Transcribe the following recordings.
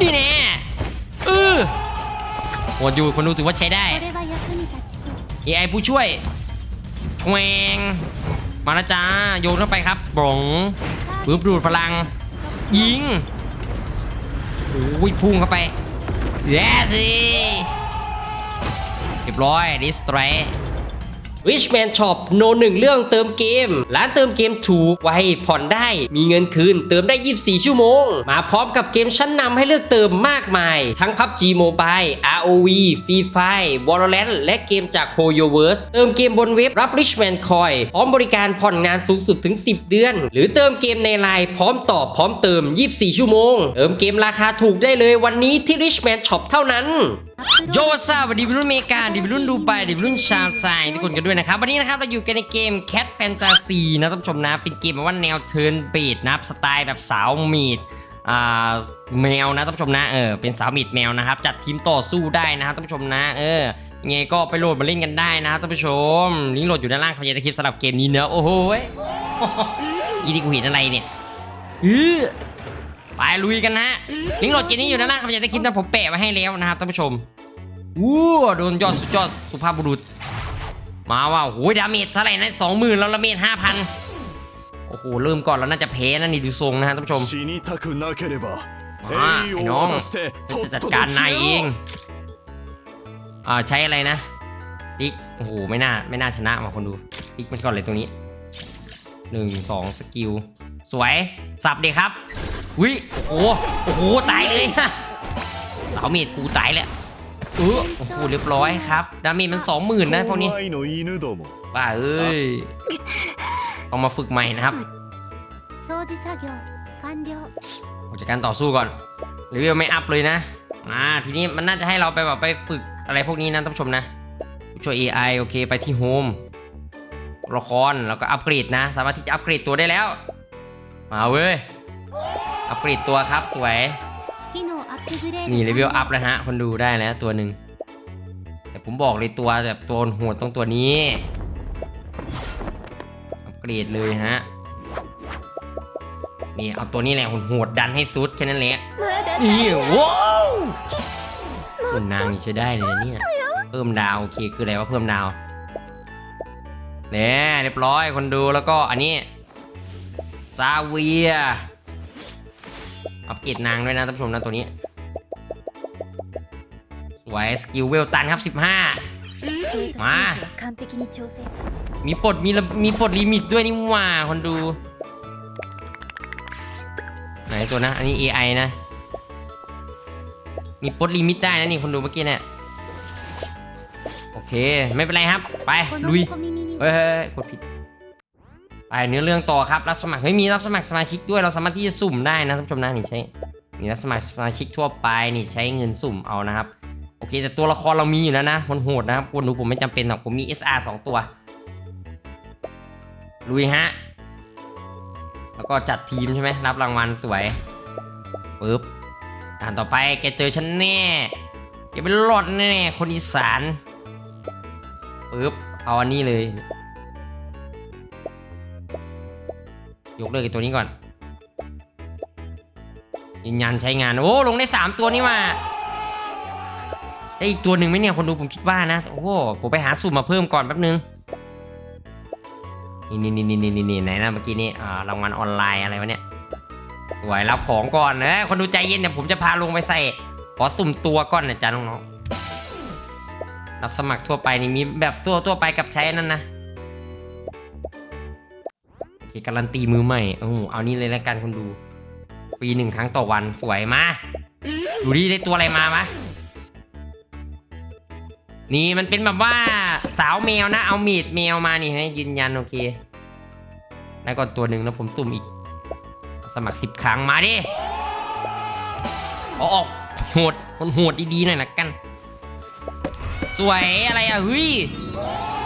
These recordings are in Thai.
นี่แน่เออหดอยู่คนดูถือว่าใช้ได้ AI ผู้ช่วยแวงมาละจ้าโยนเข้าไปครับบงปื๊บดูดพลัง ยิงโอ้ยพุ่งเข้าไปแย่สิเรียบร้อยดิสเตร Richman Shop โนหนึ่งเรื่องเติมเกม ร้านเติมเกมถูกไวผ่อนได้มีเงินคืน เติมได้ 24 ชั่วโมง มาพร้อมกับเกมชั้นนำให้เลือกเติมมากมาย ทั้ง PUBG Mobile ROV Free Fire Valorant และเกมจาก HoYoverse เติมเกมบนเว็บรับ Richman Coin พร้อมบริการผ่อนงานสูงสุดถึง 10 เดือน หรือเติมเกมในไลน์พร้อมตอบพร้อมเติม 24 ชั่วโมง เติมเกมราคาถูกได้เลยวันนี้ที่ Richman Shop เท่านั้น โยวัสดีวัสดีรุ่นอเมริกาดีรุ่นดูไบดีรุ่นชาวไซทุกคนกันด้วยนะครับ วันนี้นะครับเราอยู่กันในเกม Cat Fantasy นะท่านผู้ชมนะ เป็นเกมแบบว่าแนวเทิร์นเบดนะครับสไตล์แบบสาวมีดอ่าแมวนะท่านผู้ชมนะเออเป็นสาวมีดแมวนะครับ จัดทีมต่อสู้ได้นะครับท่านผู้ชมนะ เออยังไงก็ไปโหลดมาเล่นกันได้นะครับท่านผู้ชมลิงก์โหลดอยู่ด้านล่างคำยันตะคลิปสำหรับเกมนี้เนอะโอ้โหยยี่ดีกูเห็นอะไรเนี่ยอือไปลุยกันนะลิงก์โหลดเกมนี้อยู่ด้านล่างคำยันตะคลิปนะผมแปะไว้ให้แล้วนะครับท่านผู้ชมวู้โดนยอดสุดยอดสุภาพบุรุษ มาว่าโอ้ยดาเมจเท่าไหร่นะสองหมื่นแล้วดาเมจห้าพันโอ้โหเริ่มก่อนแล้วน่าจะเพ้นะนี่ดูทรงนะฮะท่านผู้ชมมาไอ้น้องจะจัดการนายเองอ่าใช้อะไรนะติ๊กโอ้โหไม่น่าไม่น่าชนะมาคนดูติ๊กมันก่อนเลยตรงนี้หนึ่งสองสกิลสวยสับเด็กครับวิโอ้โหโอ้โหตายเลยสาวมีดกูตายแล้ว เออโอ้โหเรียบร้อยครับดาเมจมันสองหมื่นนะพวกนี้ป้าเอ้ยต้องมาฝึกใหม่นะครับออกจากการต่อสู้ก่อนเลเวลไม่อัพเลยนะอ่าทีนี้มันน่าจะให้เราไปแบบไปฝึกอะไรพวกนี้นะท่านผู้ชมนะช่วย AI โอเคไปที่โฮมละครแล้วก็อัปเกรดนะ สามารถที่จะอัปเกรดตัวได้แล้ว มาเว้ยอัปเกรดตัวครับสวย นี่รีวิวอัพแล้วฮะ คนดูได้แล้วตัวหนึ่งแต่ผมบอกเลยตัวแบบตัวโหดตรงตัวนี้ อัปเกรดเลยฮะ นี่เอาตัวนี้แหละโหดดันให้สุดแค่นั้นแหละ นี่ว้าวคุณนางนี่ใช้ได้เลยเนี่ย เพิ่มดาวโอเคคืออะไรว่าเพิ่มดาวเนี่ยเรียบร้อยคนดูแล้วก็อันนี้ซาเวีย เกตนางด้วยนะท่านผู้ชมนะตัวนี้ สวยสกิลเวลตันครับ 15 มา มีปลดมีมีปลดลิมิตด้วยนี่ว่าคนดู ไหนตัวนะ อันนี้ AI นะ มีปลดลิมิตได้นะนี่คนดูเมื่อกี้เนี่ยโอเค ไม่เป็นไรครับ ไปลุยเฮ้ยกดผิด ไปเนื้อเรื่องต่อครับรับสมัครเฮ้ยมีรับสมัครสมาชิกด้วยเราสามารถที่จะสุ่มได้นะท่านผู้ชมนะนี่ใช้มีรับสมัครสมาชิกทั่วไปนี่ใช้เงินสุ่มเอานะครับโอเคแต่ตัวละครเรามีอยู่แล้วนะคนโหดนะครับคนดูผมไม่จำเป็นหรอกผมมี SR 2 ตัวลุยฮะแล้วก็จัดทีมใช่ไหมรับรางวัลสวยปึ๊บด่านต่อไปแกเจอฉันแน่แกเป็นหลอดแน่คนอีสานปึ๊บเอาอันนี้เลย ยกเลิกไอตัวนี้ก่อนยืนยันใช้งาน โอ้ลงได้ 3 ตัวนี่มาได้อีกตัวหนึ่งไหมเนี่ยคนดูผมคิดว่านะ โอ้โหผมไปหาสุ่มมาเพิ่มก่อนแป๊บนึงนี่นี่นี่นี่นี่นี่ไหนนะเมื่อกี้นี่อ่ารางวัลออนไลน์อะไรวะเนี่ยสวยรับของก่อนนะคนดูใจเย็นเดี๋ยวผมจะพาลงไปใส่ขอสุ่มตัวก่อนนะจ๊ะน้องๆรับสมัครทั่วไปนี่มีแบบตัวทั่วไปกับใช้นั่นนะ การันตีมือใหม่โอ้เอานี่เลยแล้วกันคนดู ปีหนึ่งครั้งต่อวันสวยมาดูดิได้ตัวอะไรมามะนี่มันเป็นแบบว่าสาวแมวนะ เอามีดแมวมานี่ให้ยืนยันโอเคได้ก่อนตัวหนึ่งแล้วผมสุ่มอีก สมัครสิบครั้งมาดิเอาออกโหดคนโหดดีๆหน่อยละกัน สวยอะไรอะเฮ้ย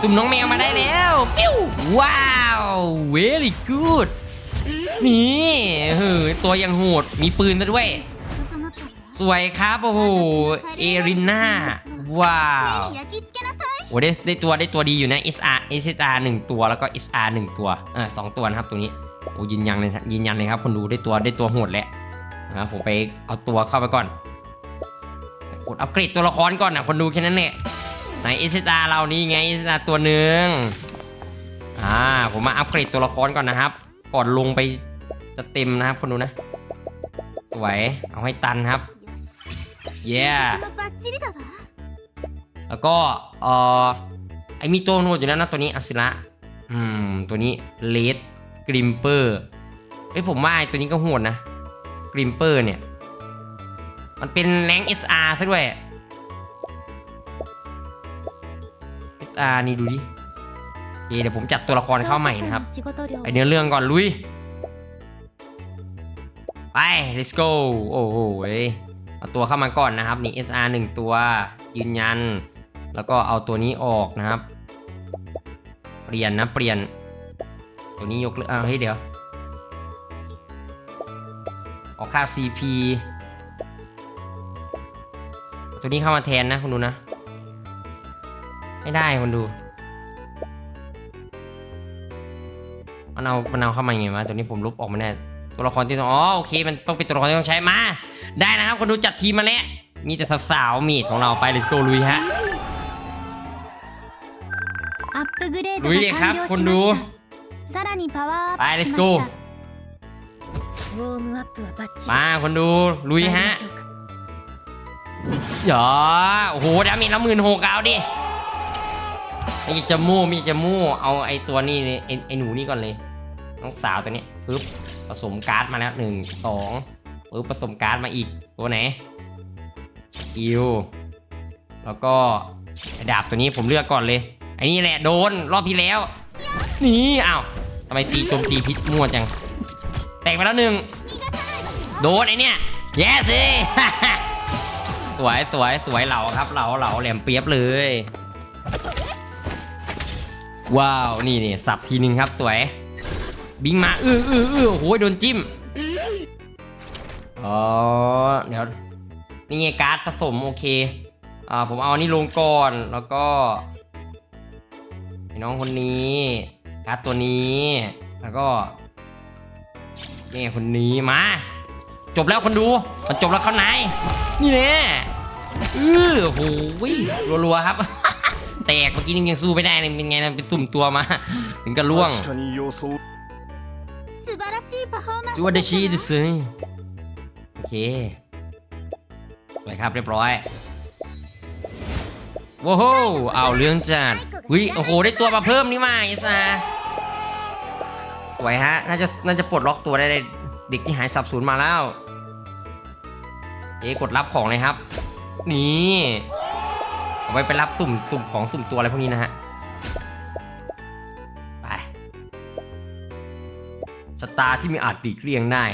ตุ่มน้องแมวมาได้แล้วปิ้วว้าวาวเวลี่กูดนี่เฮ้ตัวยังโหดมีปืนซะด้วย สวยครับ โอ้โห เอริน่า ว้าวโอ้ได้ได้ตัวได้ตัวดีอยู่นะ SR SR งตัวแล้วก็ SR งตัวอ่าสองตัวนะครับตัวนี้โอ้ยืนยันเลยยืนยันเลยครับคนดูได้ตัวได้ตัวโหดแล้วนะผมไปเอาตัวเข้าไปก่อน กดอัปเกรดตัวละครก่อนนะคนดูแค่นั้นแหละไหน SR เรานี่ไง SR ตัวหนึ่ง อ่า ผมมาอัปเกรดตัวละครก่อนนะครับ ก่อนลงไปจะเต็มนะครับคนดูนะ สวย เอาให้ตันครับ เย้ yeah. แล้วก็ เอ่อ ไอมีตัวโนดอยู่แล้วนะตัวนี้อสิระอืม ตัวนี้เลดกริมเปอร์เฮ้ยผมว่าไอตัวนี้ก็โหดนะกริมเปอร์เนี่ย มันเป็นแรง sr สอซะด้วย sr นี่ดูดิ เดี๋ยวผมจัดตัวละครเข้าใหม่นะครับไปเนื้อเรื่องก่อนลุย ไป let's go โอ้โหเอาตัวเข้ามาก่อนนะครับนี่ SR 1 ตัวยืนยัน แล้วก็เอาตัวนี้ออกนะครับ เปลี่ยนนะเปลี่ยน ตัวนี้ยกเลิกอาวเฮ้ยเดี๋ยวออกค่า CP ตัวนี้เข้ามาแทนนะคุณดูนะ ไม่ได้คุณดู มันเอามันเอาเข้ามาอย่างไงวะตอนนี้ผมลบออกมาแน่ตัวละครที่ต้องอ๋อโอเค มันต้องเป็นตัวละครที่ต้องใช้มา ได้นะครับคนดูจัดทีมมาแล้วมีแต่สาวๆมีดของเราไปเลยโกลุยฮะลุยเลยครับคนดูไปเลยโกมาคนดูลุยฮะหยอโอ้โหดามีละหมื่นหกเอาดิมีจะมู่มีจะมู่เอาไอตัวนี้ไอไอหนูนี่ก่อนเลย น้องสาวตัวนี้ปึ๊บผสมการ์ดมาแล้วหนึ่งสองปึ๊บผสมการ์ดมาอีกตัวไหนอิวแล้วก็ดาบตัวนี้ผมเลือกก่อนเลยไอ้นี่แหละโดนรอบที่แล้ว นี่อ้าวทำไมตีโจมตีพิษมั่วจัง แตกไปแล้วหนึ่งโดนไอ้เนี่ยแย่สิสวยสวยสวยเหล่าครับเหล่าเหล่าแหลมเปียบเลย ว้าว นี่นี่สับทีนึงครับสวย บินมาเออเออเออโอ้โหโดนจิ้มอ๋อเดี๋ยวนี่ไงการ์ดผสมโอเคอ่าผมเอานี่ลงก่อนแล้วก็น้องคนนี้การ์ดตัวนี้แล้วก็นี่คนนี้มา จบแล้วคนดูมันจบแล้วเขาไหนนี่แน่เอื้อโหรัวๆครับ แตกเมื่อกี้นี่ยังสู้ไม่ได้เลยเป็นไงนะเป็นสุ่มตัวมา ถึงกระล่วง 素晴らしいパフォーマンス จูวดชีดิซึโอเคสวยครับเรียบร้อยว้าวเอาเรื่องจัดวิโอ้โหได้ตัวมาเพิ่มนี่มาไอ้ซาสวยฮะน่าจะน่าจะปลดล็อกตัวได้เลยเด็กที่หายสับสูญมาแล้วเอ๊ะกดรับของเลยครับ นี่เอาไว้ไปรับสุ่มสุ่มของสุ่มตัวอะไรพวกนี้นะฮะ สตาร์ที่มีอาจหลีกเลี่ยงได้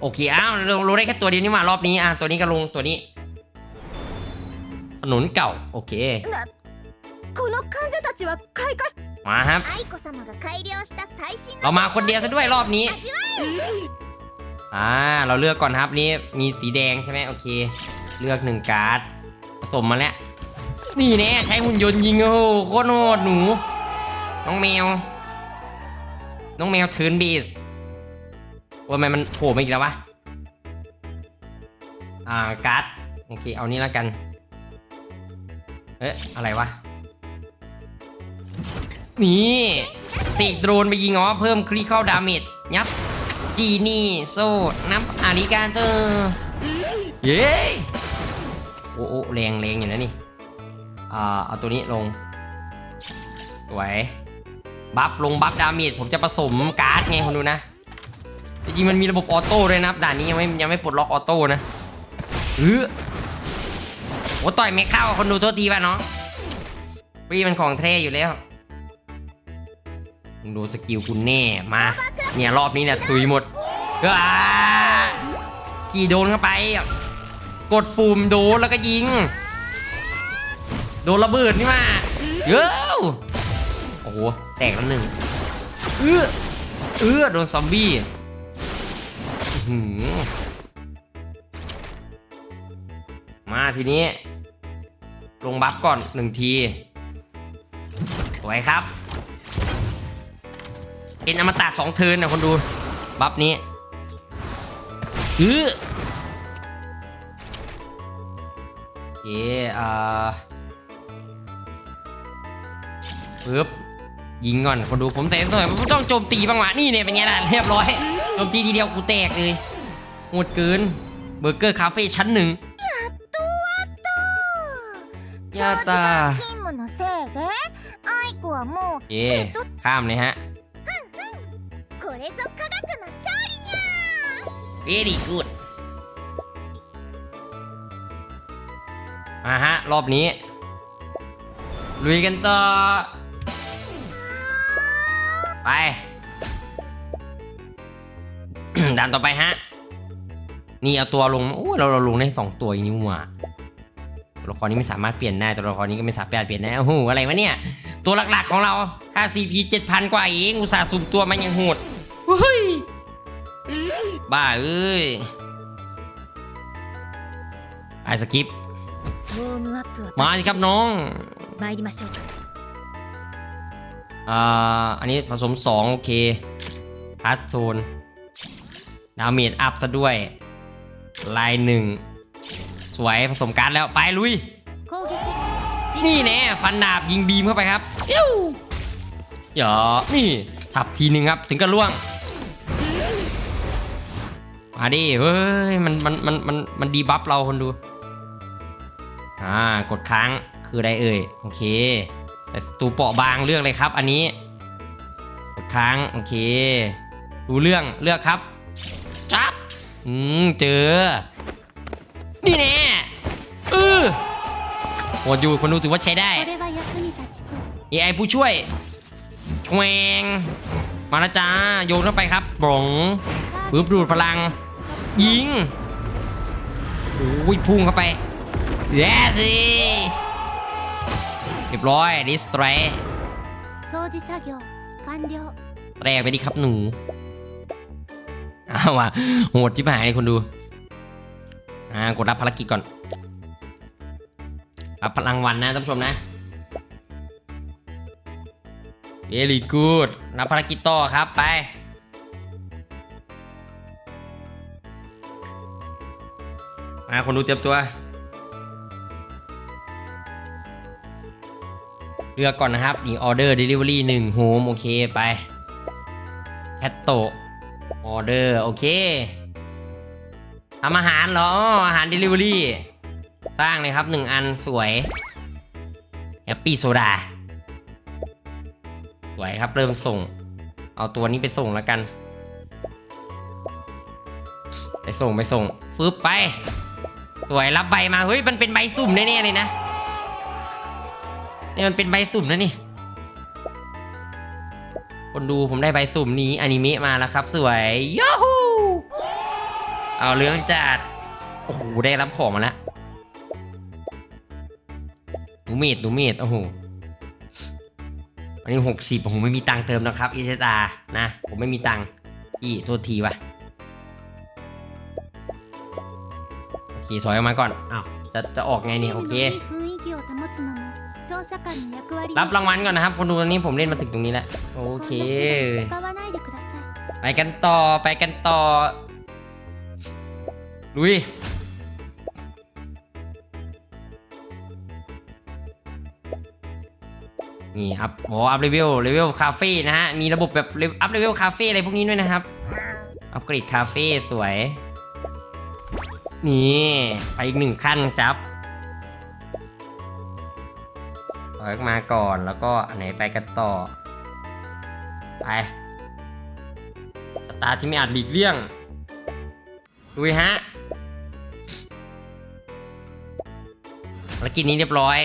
โอเคอ้าวลงลงได้แค่ตัวเดียวนี่มารอบนี้อะตัวนี้ก็ลงตัวนี้ถนนเก่า โอเคมาครับเรามาคนเดียวซะด้วยรอบนี้อ่าเราเลือกก่อนครับนี้มีสีแดงใช่ไหมโอเค เลือกหนึ่งการ์ดผสมมาแล้วนี่แน่ใช้หุ่นยนต์ยิงโอ้โคตรโหดหนู น้องแมว น้องแมวเทิร์นบีสว่าทำไมมันโผล่มาอีกแล้ววะ อ่าการ์ดโอเค เอานี้แล้วกัน เอ๊ะ อะไรวะ นี่เสกโดรนไปยิงอ๋อเพิ่มคริเข้าดาเมจยับ จีนี่ โซน้ำอาริกาเตอร์เย้โอ้โอ้แรงแรงอยู่นะนี่ อ่า เอาตัวนี้ลง สวย บัฟลงบัฟดาเมจผมจะผสมการ์ดไงคุณดูนะ จริงมันมีระบบออโต้ด้วยนะครับด่านนี้ยังไม่ยังไม่ปลดล็อกออโต้นะเออโอ้ต่อยไม่เข้าคนดูโทษทีป่ะน้องปรีมันของแท้อยู่แล้วดูสกิลคุณแน่มา เนี่ยรอบนี้เนี่ยตุยหมดอ้ากี่โดนเข้าไป กดปุ่มโดนแล้วก็ยิง โดนระเบิดนี่มาเย้ อ้โห แตกแล้วหนึ่งเอื้อเอื้อโดนซอมบี้หือมาทีนี้ ลงบัฟก่อนหนึ่งที สวยครับ เป็นอมตะสองเทินนะคนดู บัฟนี้อือเย่อ่าปึ๊บ ยิงก่อนคนดูผมเตะหน่อยผมต้องโจมตีบ้างวะนี่เนี่ยเป็นไงล่ะเรียบร้อยโจมตีทีเดียวกูแตกเลยหมดเกินเบอร์เกอร์คาเฟ่ชั้นหนึ่งยาตาเย่ข้ามเลยฮะเวรี่กูดมาฮะ รอบนี้ ลุยกันต่อ ไป ด่านต่อไปฮะ นี่เอาตัวลง โอ้เราเราลงได้สองตัวนี่หว่าตัวละครนี้ไม่สามารถเปลี่ยนได้ตัวละครนี้ก็ไม่สามารถเปลี่ยนได้โอ้โหอะไรวะเนี่ย ตัวหลักๆของเราค่า CP 7,000 กว่าเองอุตส่าห์สุ่มตัวมันยังโหดเฮ้ยบ้าเอ้ยไอสกิปมาสิครับน้อง อ่าอันนี้ผสม 2 โอเคพาสโซนดาเมจอัพซะด้วย ลายหนึ่ง สวยผสมการดแล้ว ไปลุย นี่แน่ฟันดาบยิงบีมเข้าไปครับยิ้วอย่านี่ทับทีหนึ่งครับ ถึงกับล่วง มาดิ เฮ้ย มัน มัน มัน มัน มันดีบัฟเราคนดู อ่า กดค้าง คืออะไรเอ่ย โอเค แต่ตูเปราะบางเลือกเลยครับ อันนี้ครั้งโอเครู้เรื่องเลือกครับจับอืมเจอ นี่แน่เออโหดอยู่คนดูถือว่าใช้ได้ AI ผู้ช่วยแวงมาละจ้าโยนเข้าไปครับบงปึ๊บดูดพลัง ยิงโอ้ยพุ่งเข้าไปเย่สิ เรียบร้อยดิสเตรสแตรไปดิครับหนูเอาว่ะโหดที่หายคนดู อ่ากดรับภารกิจก่อนรับพลังวันนะท่านผู้ชมนะเวลี่กูดรับภารกิจต่อครับไป มาคนดูเตรียมตัว ลือกก่อนนะครับนี่ออเดอร์เดลิเวอรี่หนึ่งโฮมโอเคไปแคตโตออเดอร์โอเคทำอาหารเหรออาหารเดลิเวอรี่สร้างเลยครับหนึ่งอันสวยแฮปปี้โซดาสวยครับเริ่มส่ง เอาตัวนี้ไปส่งแล้วกัน ไปส่งไปส่งฟึบไป สวยรับใบมาเฮ้ยมันเป็นใบสุ่มแน่ๆเลยนะ นี่มันเป็นใบสุ่มนะนี่ คนดูผมได้ใบสุ่มนี้อนิเมะมาแล้วครับ สวยยูฮูเอาเรื่องจัด โอ้โห ได้รับของมาแล้วดูเมดดูเมดโอ้โห อันนี้หกสิบผมไม่มีตังค์เติมนะครับ e s r นะ ผมไม่มีตังค์อีโทษทีว่ะโอเคสอยออกมาก่อนอ้าวจะจะออกไงเนี่ย โอเค 調査官の役割 รับรางวัลก่อนนะครับ คนดูตอนนี้ผมเล่นมาถึงตรงนี้แล้ว โอเค こんな手段使わないでください ไปกันต่อไปกันต่อ ลุย นี่อัพโอ้อัพเลเวลเลเวลคาเฟ่นะฮะ มีระบบแบบอัพเลเวลคาเฟ่อะไรพวกนี้ด้วยนะครับ อัพเกรดคาเฟ่สวย นี่ ไปอีกหนึ่งขั้นจับ ถอยออกมาก่อนแล้วก็อันไหนไปกันต่อ ไปตาที่ไม่อาจหลีกเลี่ยงดูฮะภารกิจนี้เรียบร้อย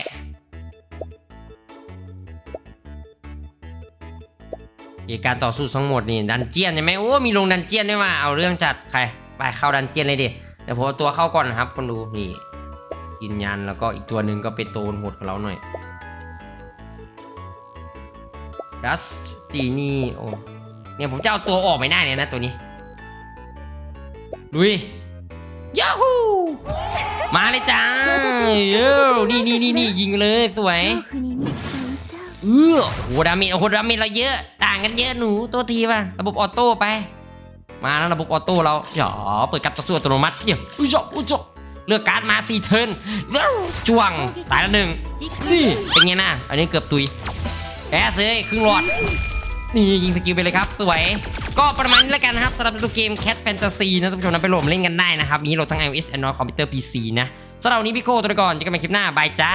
เหตุการณ์ต่อสู้ทั้งหมดนี่ดันเจียนใช่ไหมโอ้มีลงดันเจียนด้วยมาเอาเรื่องจัดใครไปเข้าดันเจียนเลยดิเดี๋ยวผมเอาตัวเข้าก่อนนะครับคนดูนี่ยืนยันแล้วก็อีกตัวหนึ่งก็เป็นโตนโหดกับเราหน่อย ดัสจีนี่โอ้เนี่ยผมจะเอาตัวออกไม่ได้เลยนะตัวนี้ลุยยาฮูมาเลยจ้าเอ้นี่นี่นี่นี่ยิงเลยสวยเออโหดามิโอ้หดามิเราเยอะ ต่างกันเยอะหนูตัวทีป่ะระบบออโต้ไป มาแล้วระบบออโต้เราหยอเปิดกับตัวสู้อัตโนมัติเยี่ยอุ้ยจบอุ้ยจบเลือกการ์ดมาสี่เทิร์นจ้วงตายแล้วหนึ่งนี่เป็นไงนะอันนี้เกือบตุย แอสเลยครึ่งหลอด นี่ยิงสกิลไปเลยครับ สวย ก็ประมาณนี้แล้วกันนะครับสำหรับตัวเกม Cat Fantasy นะท่านผู้ชมนะไปโหลดมาเล่นกันได้นะครับ มีโหลดทั้ง iOS Android Computer PC นะสำหรับวันนี้พี่โก้ตัวก่อนเจอกันใหม่คลิปหน้าบายจ้า